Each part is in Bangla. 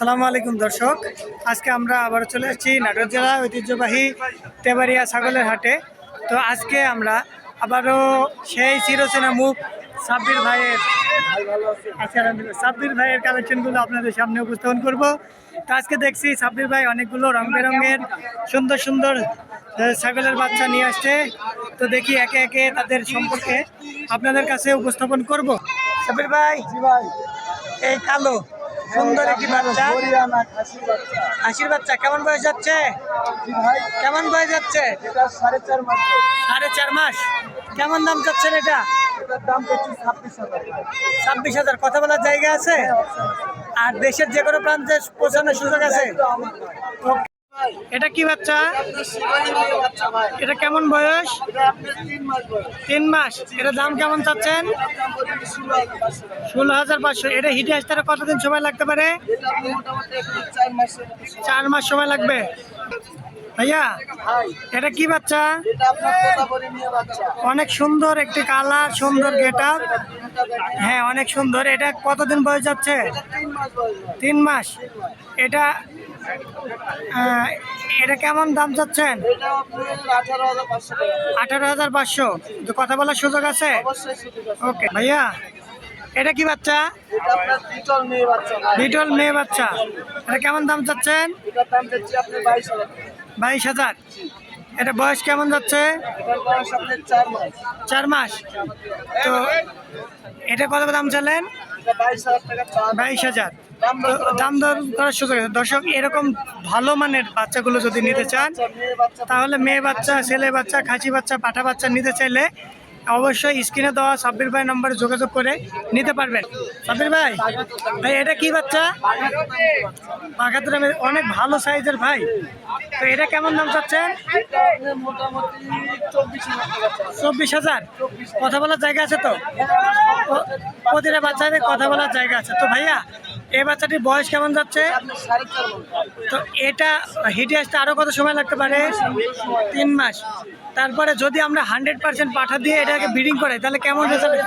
সালামু আলাইকুম দর্শক। আজকে আমরা আবার চলে এসেছি নাটোর জেলা ঐতিহ্যবাহী তেবাড়িয়া ছাগলের হাটে। তো আজকে আমরা আবারও সেই চিরচেনা মুখ সাব্বির ভাইয়ের। সাব্বির ভাইয়ের কালেকশনগুলো আপনাদের সামনে উপস্থাপন করব। তো আজকে দেখছি সাব্বির ভাই অনেকগুলো রং বেরঙের সুন্দর সুন্দর ছাগলের বাচ্চা নিয়ে আসছে। তো দেখি একে একে তাদের সম্পর্কে আপনাদের কাছে উপস্থাপন করব। সাব্বির ভাই ভাই, এই কালো সুন্দর একটি বাচ্চা। আশীর্বাদ বাচ্চা, কেমন বয়স যাচ্ছে? কেমন বয়স যাচ্ছে? সাড়ে চার মাস। কেমন দাম চাচ্ছেন এটা? ছাব্বিশ হাজার। কথা বলার জায়গা আছে? আর দেশের যে কোনো প্রান্তে পৌঁছানোর সুযোগ আছে? এটা কি বাচ্চা? এটা কেমন বয়স? তিন মাস। এটা দাম কেমন চাচ্ছেন? ষোলো হাজার পাঁচশো। এটা হিটে আসতে কতদিন সময় লাগতে পারে? চার মাস সময় লাগবে। ভাইয়া, এটা কি বাচ্চা? অনেক সুন্দর একটি কালার, সুন্দর গেট হ্যাঁ অনেক সুন্দর। এটা কতদিন বয়স যাচ্ছে? তিন মাস। এটা এটা কেমন দাম চাচ্ছেন আঠারো হাজার পাঁচশো তো কথা বলার সুযোগ আছে? ওকে ভাইয়া এটা কি বাচ্চা? দ্বিতল মেয়ে বাচ্চা। এটা কেমন দাম চাচ্ছেন বাইশ হাজার। এটা বয়স কেমন যাচ্ছে? চার মাস। তো এটা কত দাম চালেন বাইশ হাজার। দাম দর করার সুযোগ আছে। দর্শক এরকম ভালো মানের বাচ্চাগুলো যদি নিতে চান তাহলে মেয়ে বাচ্চা ছেলে বাচ্চা খাসি বাচ্চা পাঠা বাচ্চা নিতে চাইলে অবশ্যই স্ক্রিনে দেওয়া সাব্বির ভাই নম্বরে যোগাযোগ করে নিতে পারবেন। সাব্বির ভাই ভাই এটা কি বাচ্চা? বাঘাতুর অনেক ভালো সাইজের ভাই। তো এটা কেমন দাম চাচ্ছেন? চব্বিশ হাজার। কথা বলার জায়গা আছে তো? প্রতিটা বাচ্চাদের কথা বলার জায়গা আছে। তো ভাইয়া, এই বাচ্চাটির বয়স কেমন যাচ্ছে? তো এটা হিটে আসতে আরও কত সময় লাগতে পারে? তিন মাস। তারপরে যদি আমরা হান্ড্রেড পার্সেন্ট পাঠা দিয়ে এটাকে ব্রিডিং করে তাহলে কেমন রেজাল্ট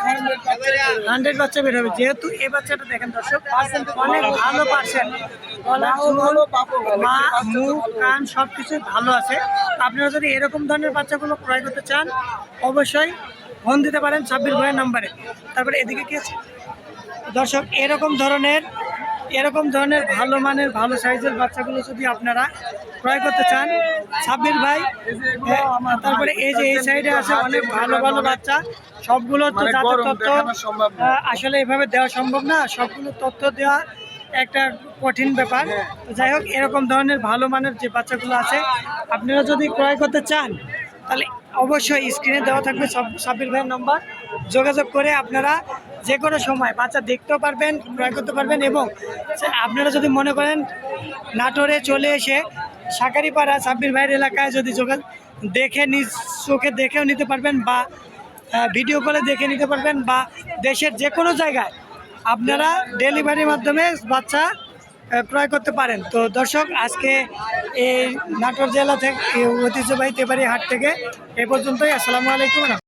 হান্ড্রেড বাচ্চা বের হবে। যেহেতু এই বাচ্চাটা দেখেন দর্শক, অনেক ভালো পার্সেন্ট মা মুখ কান সব কিছু ভালো আছে। আপনারা যদি এরকম ধরনের বাচ্চাগুলো ক্রয় করতে চান অবশ্যই ফোন দিতে পারেন ছাব্বিশ ভাইয়ের নাম্বারে। তারপরে এদিকে কি আছে? দর্শক এরকম ধরনের এরকম ধরনের ভালো মানের ভালো সাইজের বাচ্চাগুলো যদি আপনারা ক্রয় করতে চান ছাব্বির ভাই তারপরে এই যে এই সাইডে আছে অনেক ভালো ভালো বাচ্চা। সবগুলো তো মানে তথ্য আসলে এভাবে দেওয়া সম্ভব না। সবগুলো তথ্য দেওয়া একটা কঠিন ব্যাপার। যাই হোক, এরকম ধরনের ভালো মানের যে বাচ্চাগুলো আছে, আপনারা যদি ক্রয় করতে চান, তাহলে অবশ্যই স্ক্রিনে দেওয়া থাকবে সব সাব্বির ভাইয়ের নম্বর যোগাযোগ করে আপনারা যে কোনো সময় বাচ্চা দেখতেও পারবেন, ক্রয় করতে পারবেন এবং আপনারা যদি মনে করেন নাটোরে চলে এসে সাকারিপাড়া সাব্বির ভাইয়ের এলাকায় যদি যোগা দেখে নিজ চোখে দেখেও নিতে পারবেন বা ভিডিও কলে দেখে নিতে পারবেন বা দেশের যে কোনো জায়গায় আপনারা ডেলিভারির মাধ্যমে বাচ্চা ক্রয় করতে পারেন। তো দর্শক, আজকে এই নাটোর জেলা থেকে ঐতিহ্যবাহী তেবারি হাট থেকে এ পর্যন্তই। আসসালামু আলাইকুম।